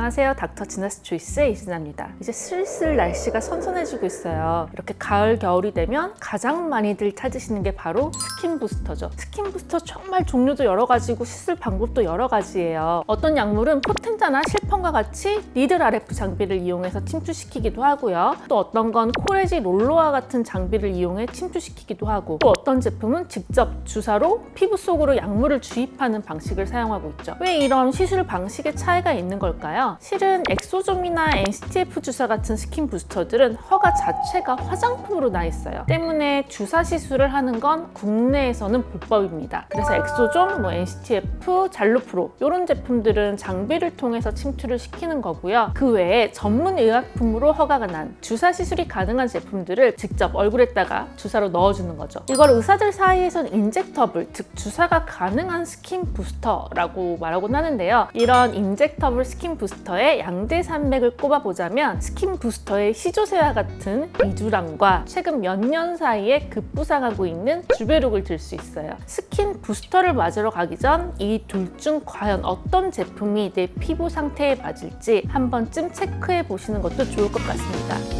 안녕하세요. 닥터 지너스 초이스의 이진아입니다. 이제 슬슬 날씨가 선선해지고 있어요. 이렇게 가을, 겨울이 되면 가장 많이들 찾으시는 게 바로 스킨 부스터죠. 스킨 부스터 정말 종류도 여러 가지고 씻을 방법도 여러 가지예요. 어떤 약물은 포텐자나 실펌과 같이 니들 RF 장비를 이용해서 침투시키기도 하고요. 또 어떤 건 코레지 롤러와 같은 장비를 이용해 침투시키기도 하고 또 어떤 제품은 직접 주사로 피부 속으로 약물을 주입하는 방식을 사용하고 있죠. 왜 이런 시술 방식의 차이가 있는 걸까요? 실은 엑소좀이나 NCTF 주사 같은 스킨 부스터들은 허가 자체가 화장품으로 나 있어요. 때문에 주사 시술을 하는 건 국내에서는 불법입니다. 그래서 엑소좀, 뭐 NCTF, 잘루프로 이런 제품들은 장비를 통해서 침투를 시키는 거고요. 그 외에 전문 의약품으로 허가가 난 주사 시술이 가능한 제품들을 직접 얼굴에다가 주사로 넣어주는 거죠. 이걸 의사들 사이에선 인젝터블, 즉 주사가 가능한 스킨 부스터라고 말하곤 하는데요. 이런 인젝터블 스킨 부스터 의 양대 산맥을 꼽아보자면 스킨 부스터의 시조새와 같은 리주랑과 최근 몇 년 사이에 급부상하고 있는 주베룩을 들 수 있어요. 스킨 부스터를 맞으러 가기 전 이 둘 중 과연 어떤 제품이 내 피부 상태에 맞을지 한 번쯤 체크해 보시는 것도 좋을 것 같습니다.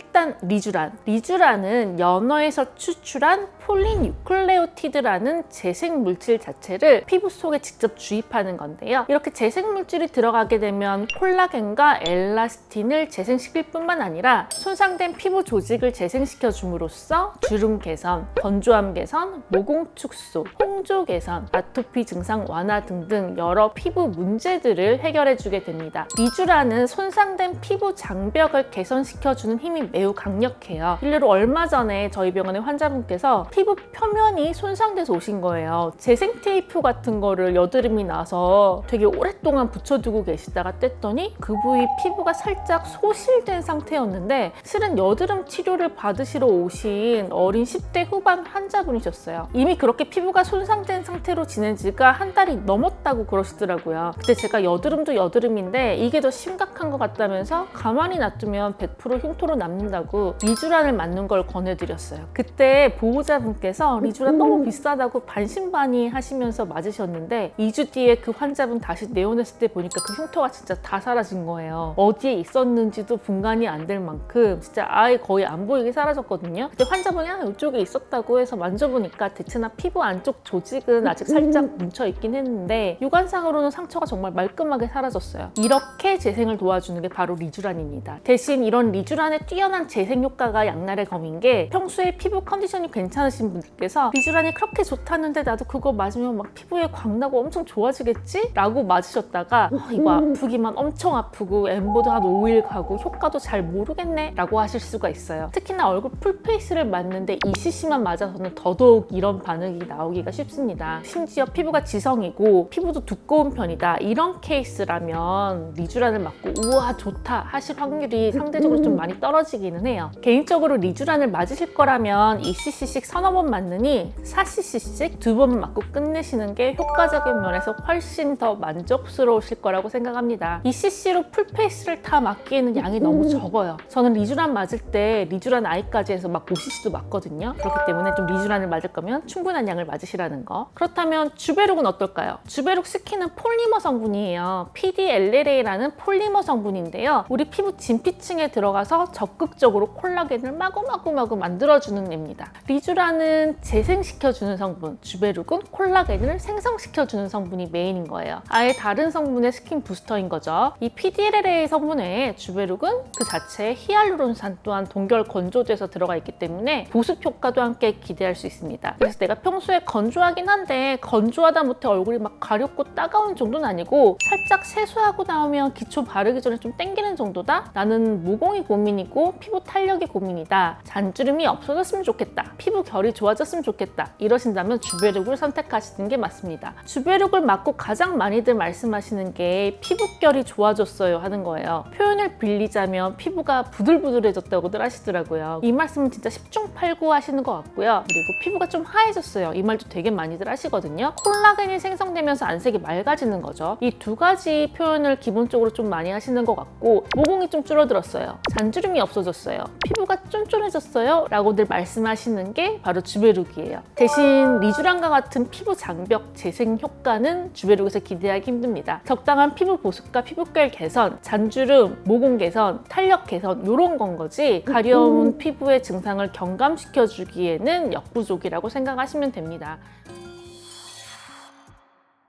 일단 리주란. 리주란은 연어에서 추출한 폴리뉴클레오티드라는 재생 물질 자체를 피부 속에 직접 주입하는 건데요. 이렇게 재생 물질이 들어가게 되면 콜라겐과 엘라스틴을 재생시킬 뿐만 아니라 손상된 피부 조직을 재생시켜 줌으로써 주름 개선, 건조함 개선, 모공 축소, 홍조 개선, 아토피 증상 완화 등등 여러 피부 문제들을 해결해 주게 됩니다. 리주란은 손상된 피부 장벽을 개선시켜 주는 힘이 매우 강력해요. 일례로 얼마 전에 저희 병원의 환자분께서 피부 표면이 손상돼서 오신 거예요. 재생 테이프 같은 거를 여드름이 나서 되게 오랫동안 붙여두고 계시다가 뗐더니 그 부위 피부가 살짝 소실된 상태였는데 실은 여드름 치료를 받으시러 오신 어린 10대 후반 환자분이셨어요. 이미 그렇게 피부가 손상된 상태로 지낸 지가 한 달이 넘었다고 그러시더라고요. 그때 제가 여드름도 여드름인데 이게 더 심각한 것 같다면서 가만히 놔두면 100% 흉터로 남는 다고 리주란을 맞는 걸 권해드렸어요. 그때 보호자분께서 리주란 너무 비싸다고 반신반의 하시면서 맞으셨는데 2주 뒤에 그 환자분 다시 내원했을 때 보니까 그 흉터가 진짜 다 사라진 거예요. 어디에 있었는지도 분간이 안 될 만큼 진짜 아예 거의 안 보이게 사라졌거든요. 그때 환자분이 아, 이쪽에 있었다고 해서 만져보니까 대체나 피부 안쪽 조직은 아직 살짝 뭉쳐 있긴 했는데 육안상으로는 상처가 정말 말끔하게 사라졌어요. 이렇게 재생을 도와주는 게 바로 리주란입니다. 대신 이런 리주란의 뛰어 난 재생 효과가 양날의 검인 게 평소에 피부 컨디션이 괜찮으신 분들께서 리주란이 그렇게 좋다는데 나도 그거 맞으면 막 피부에 광나고 엄청 좋아지겠지? 라고 맞으셨다가 어, 이거 아프기만 엄청 아프고 엠보도 한 5일 가고 효과도 잘 모르겠네 라고 하실 수가 있어요. 특히나 얼굴 풀페이스를 맞는데 2cc만 맞아서는 더더욱 이런 반응이 나오기가 쉽습니다. 심지어 피부가 지성이고 피부도 두꺼운 편이다. 이런 케이스라면 리주란을 맞고 우와 좋다 하실 확률이 상대적으로 좀 많이 떨어지 기는 해요. 개인적으로 리주란을 맞으실 거라면 2cc씩 서너 번 맞느니 4cc씩 두 번 맞고 끝내시는 게 효과적인 면에서 훨씬 더 만족스러우실 거라고 생각합니다. 2cc로 풀페이스를 다 맞기에는 양이 너무 적어요. 저는 리주란 맞을 때 리주란 아이까지 해서 막 5cc도 맞거든요. 그렇기 때문에 좀 리주란을 맞을 거면 충분한 양을 맞으시라는 거. 그렇다면 주베룩은 어떨까요? 주베룩 스킨은 폴리머 성분이에요. PDLLA라는 폴리머 성분인데요. 우리 피부 진피층에 들어가서 적 극적으로 콜라겐을 마구마구마구 만들어주는 애입니다. 리주라는 재생시켜주는 성분, 주베룩은 콜라겐을 생성시켜주는 성분이 메인인 거예요. 아예 다른 성분의 스킨 부스터인 거죠. 이 PDLLA 성분 외에 주베룩은 그 자체에 히알루론산 또한 동결 건조제에서 들어가 있기 때문에 보습 효과도 함께 기대할 수 있습니다. 그래서 내가 평소에 건조하긴 한데 건조하다 못해 얼굴이 막 가렵고 따가운 정도는 아니고 살짝 세수하고 나오면 기초 바르기 전에 좀 땡기는 정도다? 나는 모공이 고민이고 피부 탄력이 고민이다. 잔주름이 없어졌으면 좋겠다. 피부 결이 좋아졌으면 좋겠다. 이러신다면 주베룩을 선택하시는 게 맞습니다. 주베룩을 맞고 가장 많이들 말씀하시는 게 피부결이 좋아졌어요 하는 거예요. 표현을 빌리자면 피부가 부들부들해졌다고들 하시더라고요. 이 말씀은 진짜 10중 8구 하시는 것 같고요. 그리고 피부가 좀 하얘졌어요. 이 말도 되게 많이들 하시거든요. 콜라겐이 생성되면서 안색이 맑아지는 거죠. 이 두 가지 표현을 기본적으로 좀 많이 하시는 것 같고 모공이 좀 줄어들었어요. 잔주름이 없어 졌어요. 피부가 쫀쫀해졌어요. 라고들 말씀하시는 게 바로 주베룩이에요. 대신 리쥬란과 같은 피부 장벽 재생 효과는 주베룩에서 기대하기 힘듭니다. 적당한 피부 보습과 피부결 개선, 잔주름, 모공 개선, 탄력 개선 이런 건 거지 가려운 피부의 증상을 경감시켜 주기에는 역부족이라고 생각하시면 됩니다.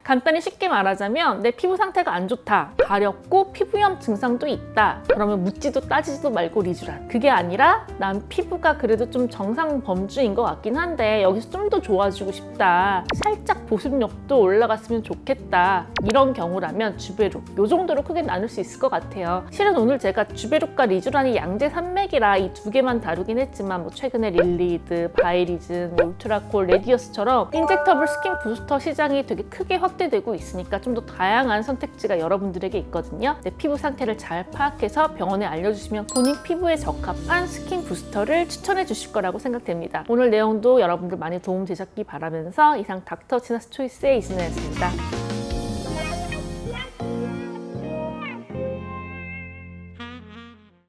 간단히 쉽게 말하자면 내 피부 상태가 안 좋다, 가렵고 피부염 증상도 있다. 그러면 묻지도 따지지도 말고 리쥬란. 그게 아니라 난 피부가 그래도 좀 정상 범주인 것 같긴 한데 여기서 좀 더 좋아지고 싶다. 살짝 보습력도 올라갔으면 좋겠다. 이런 경우라면 주베룩. 요 정도로 크게 나눌 수 있을 것 같아요. 실은 오늘 제가 주베룩과 리쥬란이 양대 산맥이라 이 두 개만 다루긴 했지만 뭐 최근에 릴리드, 바이리즌, 뭐 울트라콜, 레디어스처럼 인젝터블 스킨 부스터 시장이 되게 크게 확 대되고 있으니까 좀 더 다양한 선택지가 여러분들에게 있거든요. 내 피부 상태를 잘 파악해서 병원에 알려주시면 본인 피부에 적합한 스킨 부스터를 추천해 주실 거라고 생각됩니다. 오늘 내용도 여러분들 많이 도움 되셨기 바라면서 이상 닥터 치너스 초이스의 이진아였습니다.